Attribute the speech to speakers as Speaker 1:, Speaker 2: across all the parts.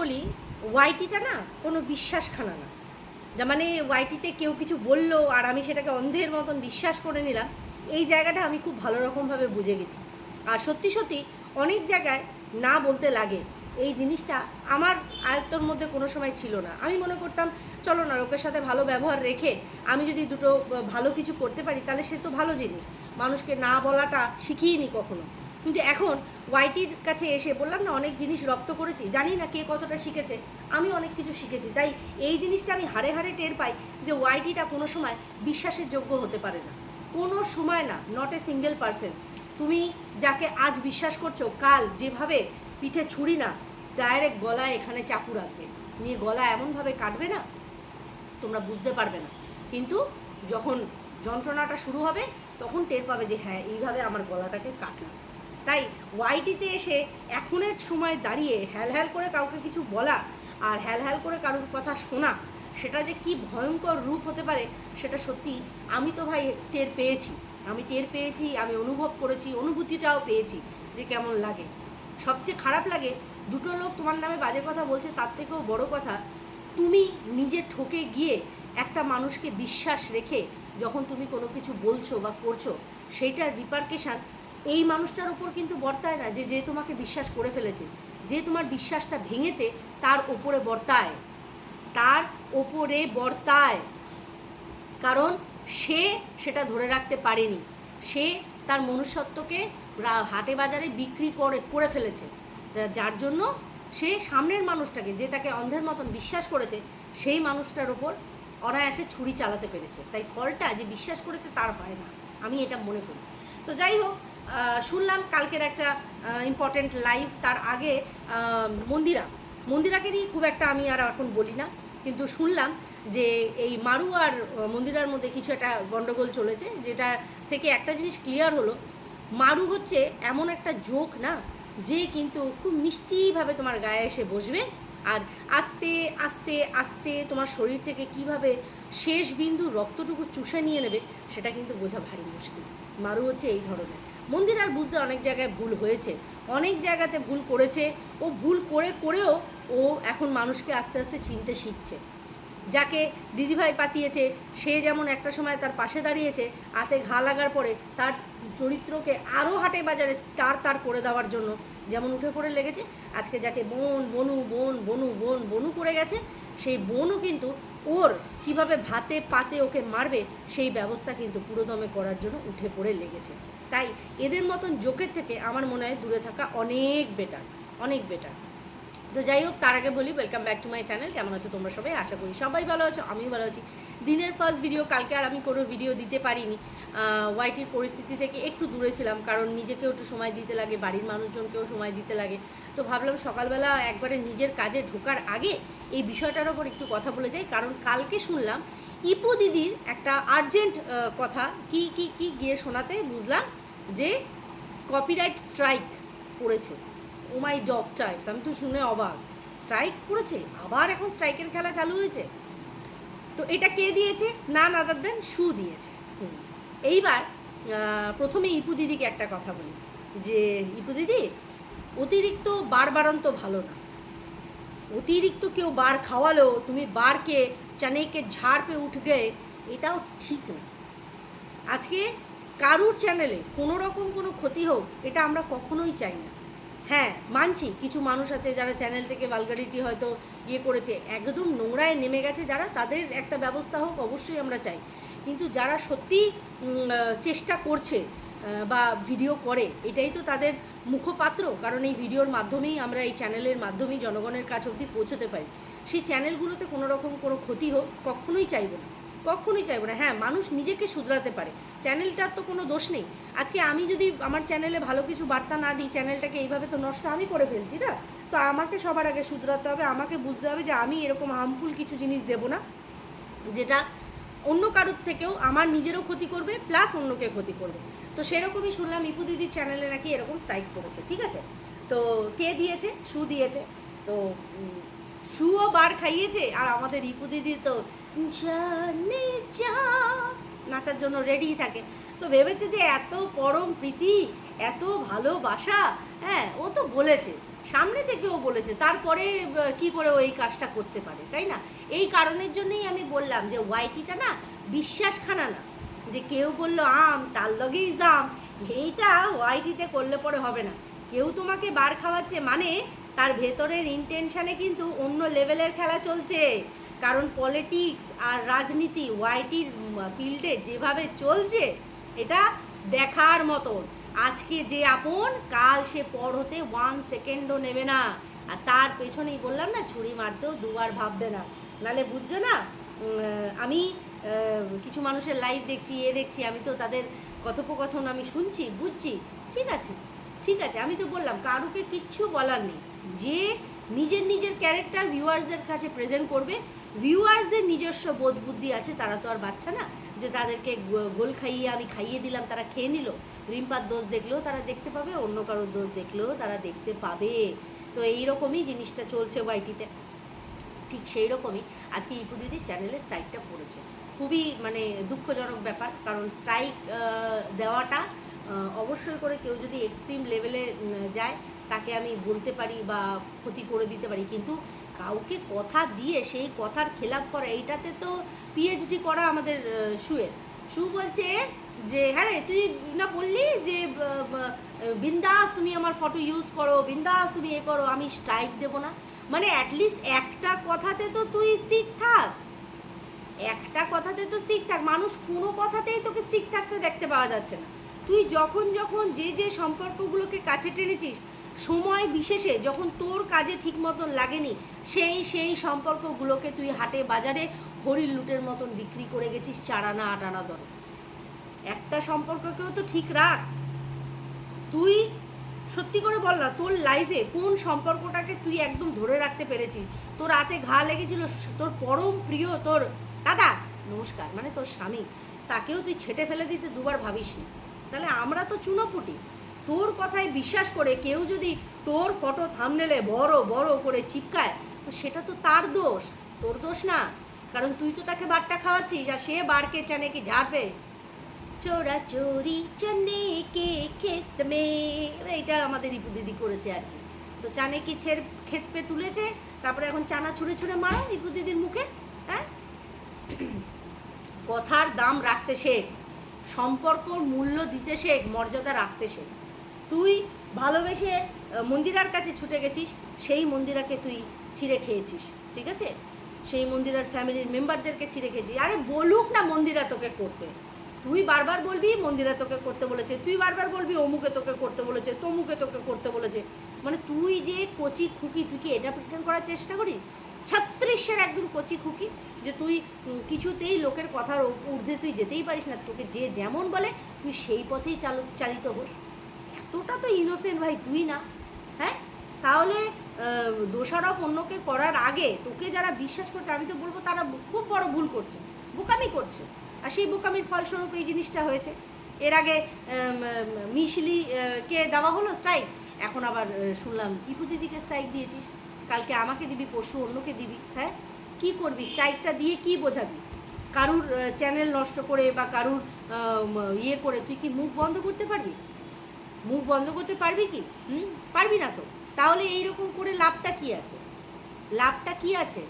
Speaker 1: বলি ওয়াইটিটা না কোনো বিশ্বাসখানা না। যা মানে ওয়াইটিতে কেউ কিছু বলল আর আমি সেটাকে অন্ধের মতন বিশ্বাস করে নিলাম, এই জায়গাটা আমি খুব ভালো রকমভাবে বুঝে গেছি। আর সত্যি সত্যি অনেক জায়গায় না বলতে লাগে, এই জিনিসটা আমার আয়ত্তর মধ্যে কোনো সময় ছিল না। আমি মনে করতাম, চলো না, লোকের সাথে ভালো ব্যবহার রেখে আমি যদি দুটো, ভালো কিছু করতে পারি, তাহলে সে তো ভালো জিনিস। মানুষকে না বলাটা শিখিয়ে নি কখনো। কিন্তু এখন ওয়াইটির কাছে এসে বললাম না, অনেক জিনিস রপ্ত করেছি। জানি না কে কতটা শিখেছে। আমি অনেক কিছু শিখেছি। তাই এই জিনিসটা আমি হাড়ে হাড়ে টের পাই যে ওয়াইটিটা কোনো সময় বিশ্বাসের যোগ্য হতে পারে না। কোনো সময় না নট এ সিঙ্গেল পার্সন তুমি যাকে আজ বিশ্বাস করছ, কাল যেভাবে পিঠে ছুরি না ডাইরেক্ট গলায় এখানে চাকু রাখবে। নিয়ে গলা এমনভাবে কাটবে না, তোমরা বুঝতে পারবে না। কিন্তু যখন যন্ত্রণাটা শুরু হবে, তখন টের পাবে যে হ্যাঁ এইভাবে আমার গলাটাকে কাটলো তাই ওয়াইটিতে এসে এখনের সময় দাঁড়িয়ে হ্যাল হ্যাল করে কাউকে কিছু বলা আর হ্যাল হ্যাল করে কারোর কথা শোনা, সেটা যে কি ভয়ঙ্কর রূপ হতে পারে, সেটা সত্যি আমি তো ভাই টের পেয়েছি। আমি টের পেয়েছি, আমি অনুভব করেছি, অনুভূতিটাও পেয়েছি যে কেমন লাগে। সবচেয়ে খারাপ লাগে, দুটো লোক তোমার নামে বাজে কথা বলছে, তার থেকেও বড় কথা, তুমি নিজে ঠকে গিয়ে একটা মানুষকে বিশ্বাস রেখে যখন তুমি কোনো কিছু বলছো বা করছ, সেইটার রিপার্কেশান এই মানুষটার ওপর কিন্তু বর্তায় না, যে যে তোমাকে বিশ্বাস করে ফেলেছে, যে তোমার বিশ্বাসটা ভেঙেছে, তার ওপরে বর্তায়। তার ওপরে বর্তায়। কারণ সে সেটা ধরে রাখতে পারেনি। সে তার মনুষ্যত্বকে হাটে বাজারে বিক্রি করে করে ফেলেছে। যার জন্য সে সামনের মানুষটাকে, যে তাকে অন্ধের মতন বিশ্বাস করেছে, সেই মানুষটার ওপর অনায়াসে ছুরি চালাতে পেরেছে। তাই ফলটা যে বিশ্বাস করেছে, তার হয় না। আমি এটা মনে করি। তো যাই হোক শুনলাম কালকের একটা ইম্পর্টেন্ট লাইভ তার আগে মন্দিরা। মন্দিরাকে নিয়ে খুব একটা আমি আর এখন বলি না, কিন্তু শুনলাম যে এই মারু আর মন্দিরার মধ্যে কিছু একটা গন্ডগোল চলেছে, যেটা থেকে একটা জিনিস ক্লিয়ার হলো, মারু হচ্ছে এমন একটা জোক না, যে কিন্তু খুব মিষ্টিভাবে তোমার গায়ে এসে বসবে আর আস্তে আস্তে আস্তে তোমার শরীর থেকে কীভাবে শেষ বিন্দু রক্তটুকু চুষে নিয়ে নেবে, সেটা কিন্তু বোঝা ভারী মুশকিল। মারু হচ্ছে এই ধরনের। মন্দির আর বুঝতে অনেক জায়গায় ভুল হয়েছে। অনেক জায়গাতে ভুল করেছে। ও ভুল করে করেও ও এখন মানুষকে আস্তে আস্তে চিনতে শিখছে। যাকে দিদিভাই পাতিয়েছে, সে যেমন একটা সময় তার পাশে দাঁড়িয়েছে, হাতে ঘা লাগার পরে তার চরিত্রকে আরও হাটে বাজারে তার তার করে দেওয়ার জন্য যেমন উঠে পড়ে লেগেছে, আজকে যাকে বোন, বনু বোন বনু বোন, বনু করে গেছে, সেই বোনও কিন্তু ওর কীভাবে ভাতে পাতে ওকে মারবে, সেই ব্যবস্থা কিন্তু পুরোদমে করার জন্য উঠে পড়ে লেগেছে। তাই এদের মতন জোকের থেকে আমার মনে হয় দূরে থাকা অনেক বেটার অনেক বেটার তো যাই হোক, তার আগে বলি welcome back to my channel কেমন আছো তোমরা সবাই? আশা করি সবাই ভালো আছো, আমিও ভালো আছি। দিনের ফার্স্ট ভিডিও কালকে আর আমি কোনো ভিডিও দিতে পারিনি। ওয়াইটির পরিস্থিতি থেকে একটু দূরে ছিলাম, কারণ নিজেকেও একটু সময় দিতে লাগে, বাড়ির মানুষজনকেও সময় দিতে লাগে। তো ভাবলাম সকালবেলা একবারে নিজের কাজে ঢোকার আগে এই বিষয়টার ওপর একটু কথা বলে যাই, কারণ কালকে শুনলাম ইপু দিদির একটা আর্জেন্ট কথা, কি কি কি গিয়ে শোনাতে বুঝলাম যে কপিরাইট স্ট্রাইক পড়েছে। ও মাই ডগ টাইপস আমি তো শুনে অবাক। স্ট্রাইক পড়েছে, আবার এখন স্ট্রাইকের খেলা চালু হয়েছে। তো এটা কে দিয়েছে? না নাদার দেন শু দিয়েছে। এইবার প্রথমে ইপু দিদিকে একটা কথা বলি যে ইপু দিদি অতিরিক্ত বার বারন্ত ভালো না। অতিরিক্ত কেউ বার খাওয়ালো তুমি বারকে চানেকে ঝাড় পে উঠ গয়ে এটাও ঠিক না। আজকে কারুর চ্যানেলে কোনো রকম কোনো ক্ষতি হোক এটা আমরা কখনোই চাই না। হ্যাঁ মানছি। কিছু মানুষ আছে যারা চ্যানেল থেকে ভালগারিটি হয়তো ইয়ে করেছে, একদম নোংরায় নেমে গেছে যারা, তাদের একটা ব্যবস্থা হোক, অবশ্যই আমরা চাই। কিন্তু যারা সত্যি চেষ্টা করছে বা ভিডিও করে, এটাই তো তাদের মুখপাত্র। কারণ এই ভিডিওর মাধ্যমেই আমরা এই চ্যানেলের মাধ্যমেই জনগণের কাছ অবধি পৌঁছতে পারি। সেই চ্যানেলগুলোতে কোনো রকম কোনো ক্ষতি হোক, কখনোই চাইব না। কখনোই চাইব না। হ্যাঁ মানুষ নিজেকে শুধরাতে পারে। চ্যানেলটার তো কোনো দোষ নেই। আজকে আমি যদি আমার চ্যানেলে ভালো কিছু বার্তা না দিই, চ্যানেলটাকে এইভাবে তো নষ্ট আমি করে ফেলছি না? তো আমাকে সবার আগে শুধরাতে হবে, আমাকে বুঝতে হবে যে আমি এরকম হার্মফুল কিছু জিনিস দেবো না, যেটা অন্য কারোর থেকেও আমার নিজেরও ক্ষতি করবে প্লাস অন্যকে ক্ষতি করবে। তো সেরকমই শুনলাম, ইপু দিদির চ্যানেলে নাকি এরকম স্ট্রাইক করেছে, ঠিক আছে? তো কে দিয়েছে? সু দিয়েছে। তো সুও বার খাইয়েছে, আর আমাদের রিপু দিদি তো নাচার জন্য রেডি থাকে। তো ভেবেছে যে এত পরম প্রীতি, এত ভালোবাসা হ্যাঁ ও তো বলেছে। সামনে থেকে ও বলেছে। তারপরে কি করে ও এই কাজটা করতে পারে, তাই না? এই কারণের জন্যই আমি বললাম যে ওয়াইটিটা না বিশ্বাসখানা না। যে কেউ বলল আম, তার লগেই জাম। এইটা ওয়াইটিতে করলে পরে হবে না। কেউ তোমাকে বার খাওয়াচ্ছে মানে তার ভেতরের ইন্টেনশনে কিন্তু অন্য লেভেলের খেলা চলছে। কারণ পলিটিক্স আর রাজনীতি ওয়াইটির ফিল্ডে যেভাবে চলছে, এটা দেখার মতন। আজকে যে আপন, কাল সে পর হতে ওয়ান সেকেন্ডও নেবে না। আর তার পেছনেই বললাম না, ছুরি মারতেও দুবার ভাববে না। নালে বুঝছ না আমি কিছু মানুষের লাইভ দেখছি, এ দেখছি, আমি তো তাদের কথোপকথন আমি শুনছি, বুঝছি। ঠিক আছে ঠিক আছে, আমি তো বললাম, কারুকে কিচ্ছু বলার নেই। যে নিজের নিজের ক্যারেক্টার ভিউয়ার্সদের কাছে প্রেজেন্ট করবে। ভিউয়ার্সদের নিজস্ব বোধ বুদ্ধি আছে, তারা তো আর বাচ্চা না। যে তাদেরকে গোল খাইয়ে আমি খাইয়ে দিলাম, তারা খেয়ে নিল। রিম্পার দোষ দেখলেও তারা দেখতে পাবে, অন্য কারোর দোষ দেখলেও তারা দেখতে পাবে। তো এইরকমই জিনিসটা চলছে ওয়াইটিতে ঠিক সেই রকমই আজকে ইপু দিদির চ্যানেলে স্ট্রাইকটা পড়েছে। খুবই মানে দুঃখজনক ব্যাপার, কারণ স্ট্রাইক দেওয়াটা অবশ্যই করে কেউ যদি এক্সট্রিম লেভেলে যায় তাকে আমি বলতে পারি বা ক্ষতি করে দিতে পারি। কিন্তু কাউকে কথা দিয়ে সেই কথার খেলাপ করা, এইটাতে তো পিএইচডি করা আমাদের শুয়ের শু বলছে যে হ্যাঁ রে, তুই না বললি যে বিন্দাস তুমি আমার ফটো ইউজ করো, বিন্দাস তুমি এ করো, আমি স্ট্রাইক দেবো না? মানে অ্যাটলিস্ট একটা কথাতে তো তুই স্টিক থাক। একটা কথাতে তো স্টিক থাক। মানুষ কোনো কথাতেই তোকে স্টিক থাকতে দেখতে পাওয়া যাচ্ছে না। তুই যখন যখন যে যে সম্পর্কগুলোকে কাছে টেনেছিস সময় বিশেষে যখন তোর কাজে ঠিক মতন লাগেনি, সেই সেই সম্পর্কগুলোকে তুই হাটে বাজারে হরির লুটের মতন বিক্রি করে গেছিস চারানা, আটানা দরে। একটা সম্পর্ককেও তো ঠিক রাখ। তুই সত্যি করে বল না, তোর লাইফে কোন সম্পর্কটাকে তুই একদম ধরে রাখতে পেরেছিস? তোর হাতে ঘা লেগেছিল, তোর পরম প্রিয়, তোর দাদা, নমস্কার মানে তোর স্বামী, তাকেও তুই ছেটে ফেলে দিতে দুবার ভাবিসনি। তাহলে আমরা তো চুনোপুটি। তোর কথায় বিশ্বাস করে কেউ যদি তোর ফটো থামনেলে বড় বড় করে চিপকায়, তো সেটা তো তার দোষ, তোর দোষ না। কারণ তুই তো তাকে বারটা খাওয়াচ্ছিস আর সে বারকে চানে কি ঝাড়বে। চোরা চোরি চানে কে ক্ষেত মে। এইটা আমাদের ইপু দিদি করেছে আর কি। তো চানে কি ছের ক্ষেত পে তুলেছে, তারপরে এখন চানা ছুঁড়ে ছুঁড়ে মারা ইপু দিদির মুখে হ্যাঁ? কথার দাম রাখতে শেখ, সম্পর্কর মূল্য দিতে শেখ, মর্যাদা রাখতে শেখ। তুই ভালোবেসে মন্দিরার কাছে ছুটে গেছিস, সেই মন্দিরাকে তুই ছিঁড়ে খেয়েছিস, ঠিক আছে? সেই মন্দিরার ফ্যামিলির মেম্বারদেরকে ছিঁড়ে খেয়েছিস। আরে বলুক না মন্দিরা তোকে করতে। তুই বারবার বলবি, মন্দিরা তোকে করতে বলেছে। তুই বারবার বলবি, অমুকে তোকে করতে বলেছে, তমুকে তোকে করতে বলেছে। মানে তুই যে কচি খুকি, তুই কি এটা প্রিটেন্ড করার চেষ্টা করিস? ছত্রিশের একদম কচি খুকি, যে তুই কিছুতেই লোকের কথার ঊর্ধ্বে তুই যেতেই পারিস না। তোকে যে যেমন বলে, তুই সেই পথেই চালু, চালিত হোস। এতটা তো ইনোসেন্ট ভাই তুই না। হ্যাঁ? তাহলে দোষারোপ অন্যকে করার আগে তোকে যারা বিশ্বাস করছে আমি তো বলব তারা খুব বড় ভুল করছে বোকামি করছে। আর সেই বোকামির ফলস্বরূপ এই জিনিসটা হয়েছে। এর আগে আম, আম, মিশলি কে দেওয়া হলো স্ট্রাইক এখন আবার শুনলাম ইপু দিদিকে স্ট্রাইক দিয়েছিস। কালকে আমাকে দিবি পরশু অন্যকে দিবি হ্যাঁ? কি করবি? স্ট্রাইকটা দিয়ে কি বোঝাবি? কারুর চ্যানেল নষ্ট করে বা কারুর ইয়ে করে তুই কি মুখ বন্ধ করতে পারবি? মুখ বন্ধ করতে পারবি কি? হুম? পারবি না তো। তাহলে এইরকম করে লাভটা কি আছে? লাভটা কি আছে?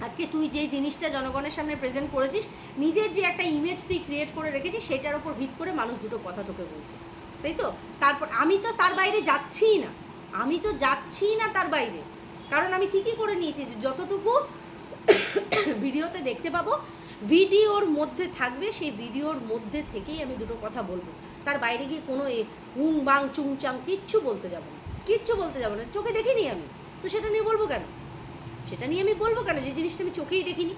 Speaker 1: আজকে তুই যে জিনিসটা জনগণের সামনে প্রেজেন্ট করেছিস, নিজের যে একটা ইমেজ তুই ক্রিয়েট করে রেখেছিস, সেটার ওপর ভিত করে মানুষ দুটো কথা তোকে বলছে। তাই তো? তারপর আমি তো তার বাইরে যাচ্ছিই না। আমি তো যাচ্ছিই না তার বাইরে। কারণ আমি ঠিকই করে নিয়েছি যে যতটুকু ভিডিওতে দেখতে পাবো ভিডিওর মধ্যে থাকবে, সেই ভিডিওর মধ্যে থেকেই আমি দুটো কথা বলব। তার বাইরে গিয়ে কোনো উং, বাং, চুং, চাং কিচ্ছু বলতে যাব না। কিচ্ছু বলতে যাব না। চোখে দেখিনি আমি। তো সেটা নিয়ে বলব কেন? সেটা নিয়ে আমি বলব কেন? যে জিনিসটা আমি চোখেই দেখিনি।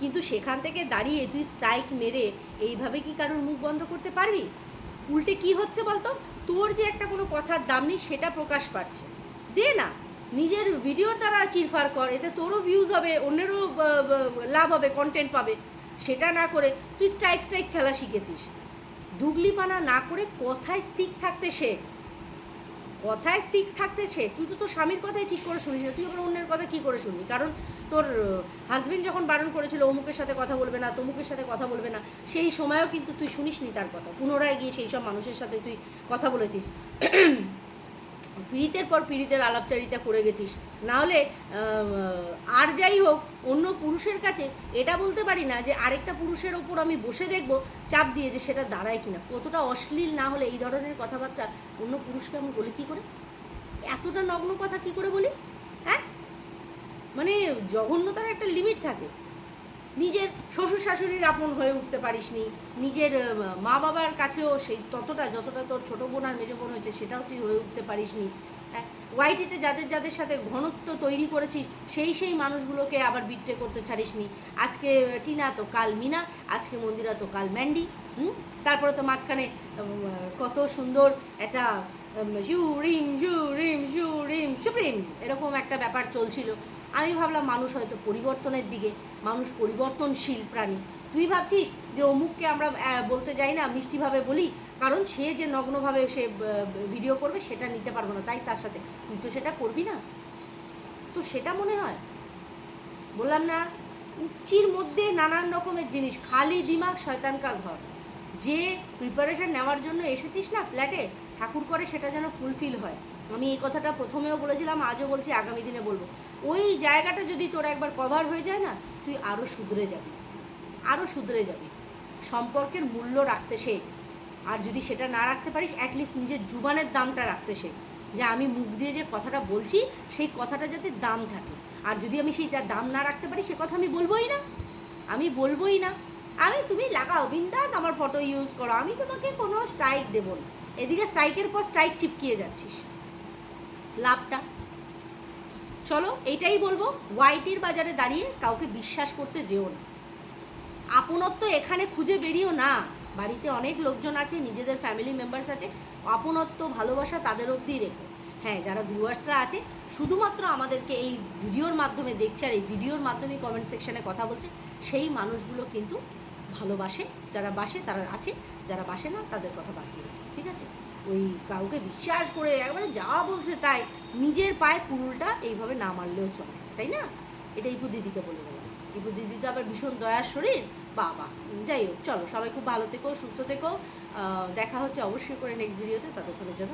Speaker 1: কিন্তু সেখান থেকে দাঁড়িয়ে তুই স্ট্রাইক মেরে এইভাবে কি কারোর মুখ বন্ধ করতে পারবি? উল্টে কি হচ্ছে বলতো? তোর যে একটা কোনো কথার দাম নেই, সেটা প্রকাশ পাচ্ছে। দে না। নিজের ভিডিওর দ্বারা চিরফার কর, এতে তোরও ভিউজ হবে, অন্যেরও লাভ হবে কন্টেন্ট পাবে। সেটা না করে তুই স্ট্রাইক স্ট্রাইক খেলা শিখেছিস। দুগলিপানা না করে কথায় স্টিক থাকতে শেখ। কথায় স্টিক থাকতে সে তুই তো তোর স্বামীর কথাই ঠিক করে শুনিস না, তুই আবার অন্যের কথা কী করে শুনবি? কারণ তোর হাজবেন্ড যখন বারণ করেছিল, অমুকের সাথে কথা বলবে না, তমুকের সাথে কথা বলবে না, সেই সময়ও কিন্তু তুই শুনিসনি তার কথা। পুনরায় গিয়ে সেই সব মানুষের সাথে তুই কথা বলেছিস। পীড়িতের পর পীড়িতের আলাপচারিতা করে গেছিস। না হলে আর যাই হোক, অন্য পুরুষের কাছে এটা বলতে পারি না যে আরেকটা পুরুষের ওপর আমি বসে দেখব, চাপ দিয়ে যে সেটা দাঁড়ায় কিনা। কতটা অশ্লীল না হলে এই ধরনের কথাবার্তা অন্য পুরুষকে আমি বলি কী করে? এতটা নগ্ন কথা কি করে বলি? হ্যাঁ? মানে জঘন্যতার একটা লিমিট থাকে। নিজের শ্বশুর শাশুড়ির আপন হয়ে উঠতে পারিসনি। নিজের মা বাবার কাছেও সেই ততটা, যতটা তোর ছোটো বোন আর মেজো বোন হয়েছে, সেটাও তুই হয়ে উঠতে পারিসনি। হ্যাঁ ওয়াইটিতে যাদের যাদের সাথে ঘনত্ব তৈরি করেছিস, সেই সেই মানুষগুলোকে আবার বিট্রে করতে ছাড়িসনি। আজকে টিনা তো কাল মিনা, আজকে মন্দিরা তো কাল ম্যান্ডি, হুম? তারপরে তো মাঝখানে কত সুন্দর একটা জু রিম জু রিম জু রিম সুপ্রিম, এরকম একটা ব্যাপার চলছিল। আমি ভাবলাম মানুষ হয়তো পরিবর্তনের দিকে, মানুষ পরিবর্তনশীল প্রাণী। তুই ভাবছিস যে অমুককে আমরা বলতে যাই না, মিষ্টিভাবে বলি? কারণ সে যে নগ্নভাবে সে ভিডিও করবে, সেটা নিতে পারব না। তাই তার সাথে। তুই তো সেটা করবি না। তো সেটা মনে হয়। বললাম না উচির মধ্যে নানান রকমের জিনিস, খালি দিমাগ শয়তান কা ঘর। যে প্রিপারেশন নেওয়ার জন্য এসেছিস না ফ্ল্যাটে ঠাকুর করে সেটা যেন ফুলফিল হয়। আমি এই কথাটা প্রথমেও বলেছিলাম, আজও বলছি, আগামী দিনে বলব। ওই জায়গাটা যদি তোর একবার কভার হয়ে যায় না, তুই আরও শুধরে যাবি। আরও শুধরে যাবি। সম্পর্কের মূল্য রাখতে শেখ। আর যদি সেটা না রাখতে পারিস অ্যাটলিস্ট নিজের জুবানের দামটা রাখতে শেখ। যে আমি মুখ দিয়ে যে কথাটা বলছি, সেই কথাটা যাতে দাম থাকে। আর যদি আমি সেই তার দাম না রাখতে পারি, সে কথা আমি বলবোই না। আমি বলবোই না। আমি তুমি লাগাও, বিন্দাস আমার ফটো ইউজ করো। আমি তোমাকে কোনো স্ট্রাইক দেবো না। এদিকে স্ট্রাইকের পর স্ট্রাইক চিপকিয়ে যাচ্ছিস। লাভটা চলো এটাই বলব ওয়াইটির বাজারে দাঁড়িয়ে কাউকে বিশ্বাস করতে যেও না। আপনত্ব এখানে খুঁজে বেরিয়েও না। বাড়িতে অনেক লোকজন আছে, নিজেদের ফ্যামিলি মেম্বার্স আছে। আপনত্ব, ভালোবাসা তাদের অবধি রেখো। হ্যাঁ যারা ভিউয়ার্সরা আছে, শুধুমাত্র আমাদেরকে এই ভিডিওর মাধ্যমে দেখছে আর এই ভিডিওর মাধ্যমে কমেন্ট সেকশানে কথা বলছে, সেই মানুষগুলো কিন্তু ভালোবাসে। যারা বাসে, তারা আছে, যারা বাসে না, তাদের কথা বাদ দিয়ে ঠিক আছে? ওই কাউকে বিশ্বাস করে একবারে যা বলছে তাই নিজের পায়ে কুড়ুলটা এইভাবে না মারলেও চলে, তাই না? এটা ইপু দিদিকে বলে দেবো ইপু দিদি তো আবার ভীষণ দয়ার শরীর, বাবা। যাই হোক, চলো সবাই খুব ভালো থেকো, সুস্থ থেকো। দেখা হচ্ছে অবশ্যই করে নেক্সট ভিডিওতে ততক্ষণের জন্য।